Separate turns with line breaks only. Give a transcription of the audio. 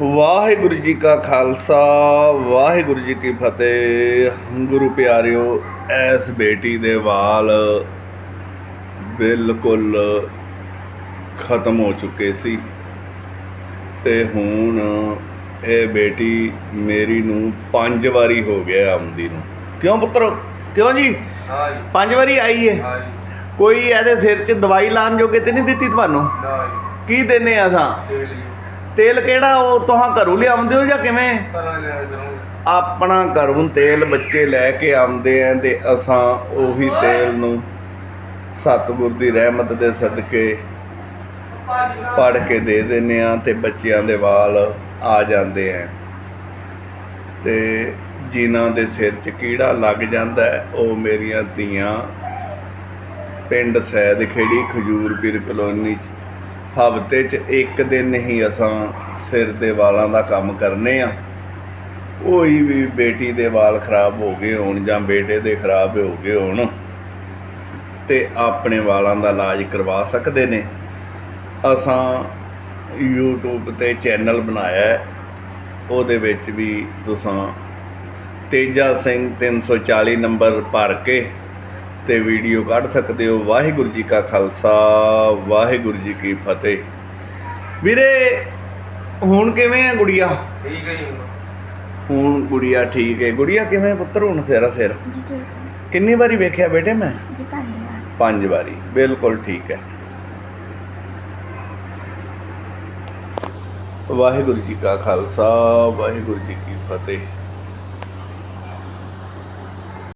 ਵਾਹਿਗੁਰੂ ਜੀ ਕਾ ਖਾਲਸਾ ਵਾਹਿਗੁਰੂ ਜੀ ਕੀ ਫਤਿਹ। ਗੁਰੂ ਪਿਆਰਿਓ ਐਸ ਬੇਟੀ ਦੇ ਵਾਲ ਬਿਲਕੁਲ ਖਤਮ ਹੋ ਚੁੱਕੇ ਸੀ ਤੇ ਹੁਣ ਇਹ ਬੇਟੀ ਮੇਰੀ ਨੂੰ ਪੰਜ ਵਾਰੀ ਹੋ ਗਿਆ ਆਉਂਦੀ ਨੂੰ। ਕਿਉਂ ਪੁੱਤਰ? ਕਿਉਂ ਜੀ?
ਹਾਂ ਜੀ
ਪੰਜ ਵਾਰੀ ਆਈ ਹੈ
ਹਾਂ ਜੀ
ਕੋਈ ਇਹਦੇ ਸਿਰ 'ਚ ਦਵਾਈ ਲਾਉਣ ਜੋਗੇ ਤੇ ਨਹੀਂ ਦਿੱਤੀ ਤੁਹਾਨੂੰ?
ਨਾ ਜੀ।
ਕੀ ਦਿੰਨੇ ਆ ਸਾਂ?
ਤੇਲ
ਕਿਹੜਾ ਉਹ ਤੁਹਾਂ ਘਰੋਂ ਲਿਆਉਂਦੇ ਹੋ ਜਾਂ ਕਿਵੇਂ? ਆਪਣਾ ਘਰੋਂ ਤੇਲ ਬੱਚੇ ਲੈ ਕੇ ਆਉਂਦੇ ਆ ਤੇ ਅਸਾਂ ਉਹੀ ਤੇਲ ਨੂੰ ਸਤਿਗੁਰ ਦੀ ਰਹਿਮਤ ਦੇ ਸਦਕੇ ਪੜ ਕੇ ਦੇ ਦਿੰਨੇ ਆ ਤੇ ਬੱਚਿਆਂ ਦੇ ਵਾਲ ਆ ਜਾਂਦੇ ਆ। ਤੇ ਜਿਨ੍ਹਾਂ ਦੇ ਸਿਰ 'ਚ ਕੀੜਾ ਲੱਗ ਜਾਂਦਾ ਉਹ ਮੇਰੀਆਂ ਧੀਆਂ ਪਿੰਡ ਸੈਦ ਖੇੜੀ ਖਜੂਰਪੀਰ ਕਲੋਨੀ 'ਚ ਹਫ਼ਤੇ 'ਚ ਇੱਕ ਦਿਨ ਹੀ ਅਸਾਂ ਸਿਰ ਦੇ ਵਾਲਾਂ ਦਾ ਕੰਮ ਕਰਨੇ ਆ। ਕੋਈ ਵੀ ਬੇਟੀ ਦੇ ਵਾਲ ਖਰਾਬ ਹੋ ਗਏ ਹੋਣ ਜਾਂ ਬੇਟੇ ਦੇ ਖਰਾਬ ਹੋ ਗਏ ਹੋਣ ਤੇ ਆਪਣੇ ਵਾਲਾਂ ਦਾ ਇਲਾਜ ਕਰਵਾ ਸਕਦੇ ਨੇ। ਅਸਾਂ YouTube ਤੇ ਚੈਨਲ ਬਣਾਇਆ ਉਹਦੇ ਵਿੱਚ ਵੀ ਤੁਸੀਂ ਤੇਜਾ ਸਿੰਘ 340 ਨੰਬਰ ਭਰ ਕੇ ਤੇ ਵੀਡੀਓ ਕੱਢ ਸਕਦੇ ਹੋ। ਵਾਹਿਗੁਰੂ ਜੀ ਕਾ ਖਾਲਸਾ ਵਾਹਿਗੁਰੂ ਜੀ ਕੀ ਫਤਿਹ। ਵੀਰੇ ਹੁਣ ਕਿਵੇਂ ਹੈ ਗੁੜੀਆ?
ਠੀਕ ਹੈ ਜੀ। ਹੁਣ।
ਗੁੜੀਆ ਠੀਕ ਹੈ। ਗੁੜੀਆ ਕਿਵੇਂ ਪੁੱਤਰ ਹੁਣ ਸਿਰਾ ਸਿਰ
ਜੀ ਠੀਕ।
ਕਿੰਨੀ ਵਾਰੀ ਵੇਖਿਆ ਬੇਟੇ ਮੈਂ?
ਜੀ ਪੰਜ ਵਾਰ।
ਪੰਜ ਵਾਰੀ। ਬਿਲਕੁਲ ਠੀਕ ਹੈ। ਵਾਹਿਗੁਰੂ ਜੀ ਕਾ ਖਾਲਸਾ ਵਾਹਿਗੁਰੂ ਜੀ ਕੀ ਫਤਿਹ।